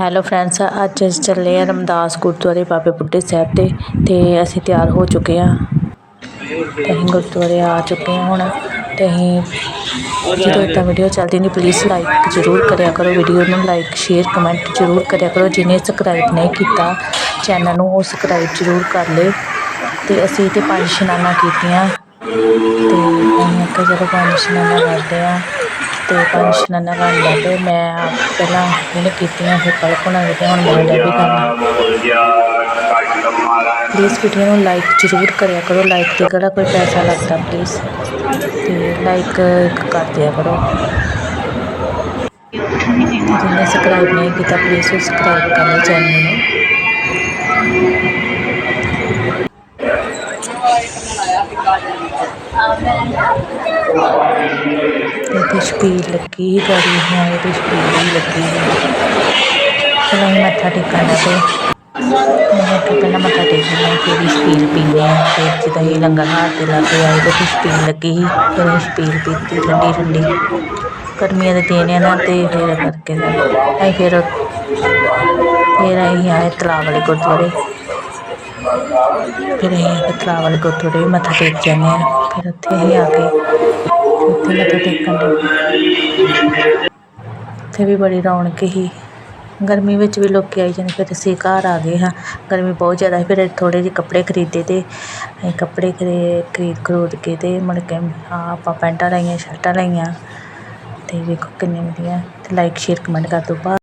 Hello friends ਅੱਜ ਅਸੀਂ ਚੱਲੇ ਆ ਰਮਦਾਸ ਗੁਰਦੁਆਰੇ ਬਾਬੇ ਬੁੱਢੇ ਸਾਹਿਬ ਦੇ ਤੇ ਅਸੀਂ ਤਿਆਰ ਹੋ ਚੁੱਕੇ ਆ ਤੇ ਅਸੀਂ ਗੁਰਦੁਆਰੇ ਆ ਚੁੱਕੇ ਹਾਂ ਹੁਣ ਤੇ ਅਸੀਂ ਜਦੋਂ ਇੱਦਾਂ ਵੀਡੀਓ ਚੱਲਦੀ ਨਹੀਂ ਪਲੀਜ਼ ਲਾਈਕ ਜ਼ਰੂਰ ਕਰਿਆ ਕਰੋ ਵੀਡੀਓ ਨੂੰ ਲਾਈਕ ਸ਼ੇਅਰ ਕਮੈਂਟ ਜ਼ਰੂਰ ਕਰਿਆ ਕਰੋ। ਜਿਹਨੇ ਸਬਸਕ੍ਰਾਈਬ ਨਹੀਂ ਕੀਤਾ ਚੈਨਲ ਨੂੰ ਉਹ ਸਬਸਕ੍ਰਾਈਬ ਜ਼ਰੂਰ ਕਰ ਲਏ ਤੇ ਅਸੀਂ ਤੇ ਪੰਜ ਇਸ਼ਨਾਨਾਂ ਕੀਤੀਆਂ। ਤੇ ਅਸੀਂ ਆਖਿਆ ਚਲੋ ਪੰਜ ਇਸ਼ਨਾਨਾਂ ਕਰਦੇ ਆ ਤੇ ਪੰਜ ਇਸ਼ਨਾਨਾਂ ਕਰਨ ਲੱਗੇ ਮੈਂ ਆਪ ਪਹਿਲਾਂ ਇਹਨੇ ਕੀਤੀਆਂ, ਫਿਰ ਪਲਕ ਹੋਣਾ ਕੀਤੀਆਂ ਹੁਣ ਮੈਂ ਵੀ ਕਰਨਾ। ਪਲੀਜ਼ ਵੀਡੀਓ ਨੂੰ ਲਾਈਕ ਜ਼ਰੂਰ ਕਰਿਆ ਕਰੋ। ਲਾਈਕ ਤੇ ਕਿਹੜਾ ਕੋਈ ਪੈਸਾ ਲੱਗਦਾ ਪਲੀਜ਼ ਤੇ ਲਾਈਕ ਕਰ ਦਿਆ ਕਰੋ। ਜਿਹਨੇ ਸਬਸਕ੍ਰਾਈਬ ਨਹੀਂ ਕੀਤਾ ਪਲੀਜ਼ ਸਬਸਕ੍ਰਾਈਬ ਕਰ ਲਓ ਚੈਨਲ ਨੂੰ। ਤੇ ਛਬੀਲ ਲੱਗੀ ਸੀ ਗਾੜੀ ਹੈ ਇਹਦੀ ਛਬੀਲ ਵੀ ਲੱਗੀ ਸੀ ਚਲੋ ਅਸੀਂ ਮੱਥਾ ਟੇਕਣ ਲੱਗੇ ਮੈਂ ਕਿ ਪਹਿਲਾਂ ਮੱਥਾ ਟੇਕਣਾ ਫਿਰ ਛਬੀਲ ਪੀਣੀ ਆ ਫਿਰ ਜਦੋਂ ਅਸੀਂ ਲੰਗਰ ਹਾਲ ਤੇ ਲਾ ਕੇ ਆਏ ਤੇ ਛਬੀਲ ਲੱਗੀ ਸੀ ਫਿਰ ਅਸੀਂ ਛਬੀਲ ਪੀਤੀ ਠੰਡੀ ਠੰਡੀ ਗਰਮੀਆਂ ਦੇ ਦਿਨ ਆ ਨਾ ਤੇ ਫਿਰ ਕਰਕੇ ਅਸੀਂ ਫਿਰ ਫਿਰ ਅਸੀਂ ਆਏ ਤਲਾਬ ਵਾਲੇ ਗੁਰਦੁਆਰੇ ਫਿਰ ਅਸੀਂ ਆ ਕੇ ਤਲਾਬ ਵਾਲੇ ਗੁਰਦੁਆਰੇ ਵੀ ਮੱਥਾ ਟੇਕ ਜਾਂਦੇ ਹਾਂ ਫਿਰ ਉੱਥੇ ਅਸੀਂ ਆ ਕੇ ਉੱਥੇ ਮੱਥਾ ਟੇਕਣ ਉੱਥੇ ਵੀ ਬੜੀ ਰੌਣਕ ਸੀ ਗਰਮੀ ਵਿੱਚ ਵੀ ਲੋਕ ਆਈ ਜਾਂਦੇ, ਫਿਰ ਅਸੀਂ ਘਰ ਆ ਗਏ ਹਾਂ। ਗਰਮੀ ਬਹੁਤ ਜ਼ਿਆਦਾ ਸੀ, ਫਿਰ ਥੋੜ੍ਹੇ ਜਿਹੇ ਕੱਪੜੇ ਖਰੀਦੇ ਤੇ, ਅਸੀਂ ਕੱਪੜੇ ਖਰੀ ਖਰੀਦ ਖਰੂਦ ਕੇ ਤੇ ਮੁੜ ਕੇ ਆ ਆਪਾਂ ਪੈਂਟਾਂ ਲਈਆਂ, ਸ਼ਰਟਾਂ ਲਈਆਂ। ਅਤੇ ਵੇਖੋ ਕਿੰਨੇ ਵਧੀਆ। ਤੇ ਲਾਈਕ ਸ਼ੇਅਰ ਕਮੈਂਟ ਕਰ ਦਿਓ। ਬਾ